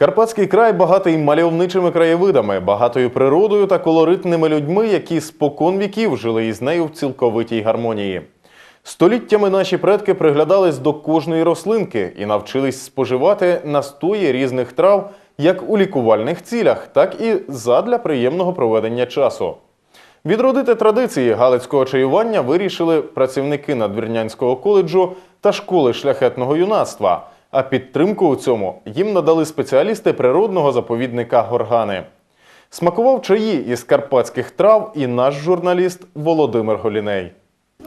Карпатський край багатий мальовничими краєвидами, багатою природою та колоритними людьми, які спокон віків жили із нею в цілковитій гармонії. Століттями наші предки приглядались до кожної рослинки і навчились споживати настої різних трав як у лікувальних цілях, так і задля приємного проведення часу. Відродити традиції галицького чаювання вирішили працівники Надвірнянського коледжу та школи шляхетного юнацтва. А підтримку у цьому їм надали спеціалісти природного заповідника Горгани. Смакував чаї із карпатських трав і наш журналіст Володимир Голіней.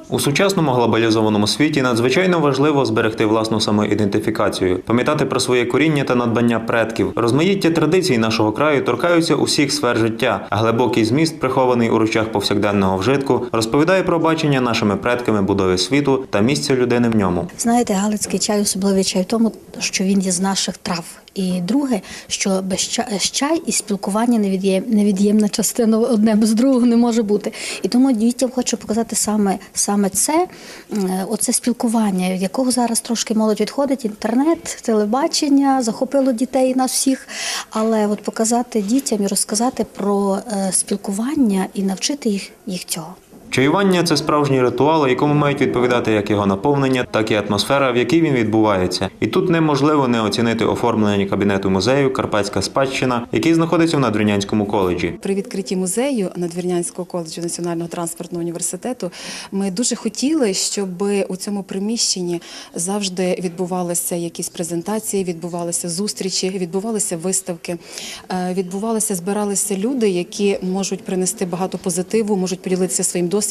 У сучасному глобалізованому світі надзвичайно важливо зберегти власну самоідентифікацію, пам'ятати про своє коріння та надбання предків. Розмаїття традицій нашого краю торкаються усіх сфер життя, а глибокий зміст, прихований у речах повсякденного вжитку, розповідає про бачення нашими предками будови світу та місця людини в ньому. Знаєте, галицький чай особливий чай в тому, що він є з наших трав. І друге, що без ча- чай і спілкування невід'єм- невід'ємна частина одне без другого не може бути. І тому дітям хочу показати саме, саме це, е, оце спілкування, якого зараз трошки молодь відходить. Інтернет, телебачення захопило дітей нас всіх. Але от показати дітям і розказати про е, спілкування і навчити їх, їх цього. Чаювання це справжній ритуал, якому мають відповідати як його наповнення, так і атмосфера, в якій він відбувається. І тут неможливо не оцінити оформлення кабінету музею Карпатська спадщина, який знаходиться в Надвірнянському коледжі. При відкритті музею Надвірнянського коледжу Національного транспортного університету ми дуже хотіли, щоб у цьому приміщенні завжди відбувалися якісь презентації, відбувалися зустрічі, відбувалися виставки, е, відбувалися, збиралися люди, які можуть принести багато позитиву, можуть поділитися своїм досвідом,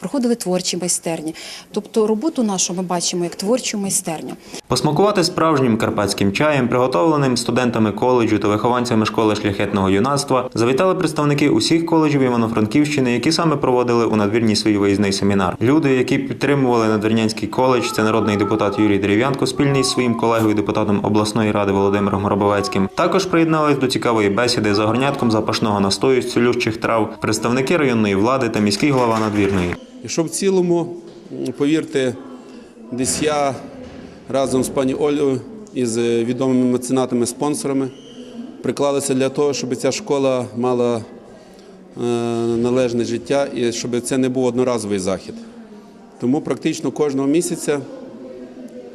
проходили творчі майстерні. Тобто роботу нашу ми бачимо як творчу майстерню. Посмакувати справжнім карпатським чаєм, приготовленим студентами коледжу та вихованцями школи шляхетного юнацтва, завітали представники усіх коледжів Івано-Франківщини, які саме проводили у надвірні свій виїзний семінар. Люди, які підтримували надвірнянський коледж, це народний депутат Юрій Дерев'янко, спільний з своїм колегою депутатом обласної ради Володимиром Гробовецьким. Також приєднались до цікавої бесіди за горнятком запашного настою з цілющих трав, представники районної влади та міський голова надвірної. І що в цілому, повірте, десь я разом з пані Олею і з відомими меценатами, спонсорами приклалися для того, щоб ця школа мала е, належне життя і щоб це не був одноразовий захід. Тому практично кожного місяця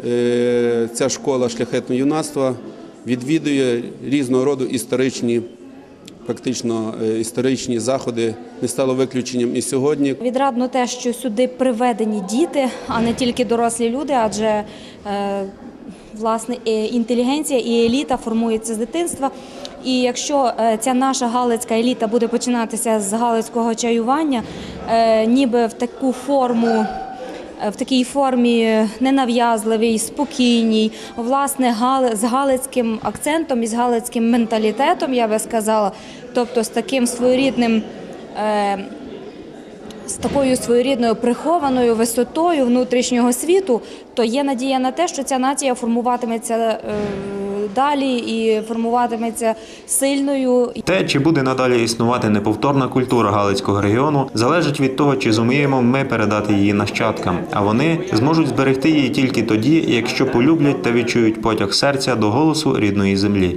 е, ця школа шляхетного юнацтва відвідує різного роду історичні, практично е, історичні заходи. Не стало виключенням і сьогодні. Відрадно те, що сюди приведені діти, а не тільки дорослі люди, адже е, власне інтелігенція і еліта формується з дитинства. І якщо е, ця наша галицька еліта буде починатися з галицького чаювання, ніби в таку форму. В такій формі ненав'язливій, спокійній, власне, з галицьким акцентом і з галицьким менталітетом, я би сказала, тобто з таким своєрідним е, з такою своєрідною прихованою висотою внутрішнього світу, то є надія на те, що ця нація формуватиметься е, далі і формуватиметься сильною. Те, чи буде надалі існувати неповторна культура Галицького регіону, залежить від того, чи зуміємо ми передати її нащадкам, а вони зможуть зберегти її тільки тоді, якщо полюблять та відчують потяг серця до голосу рідної землі.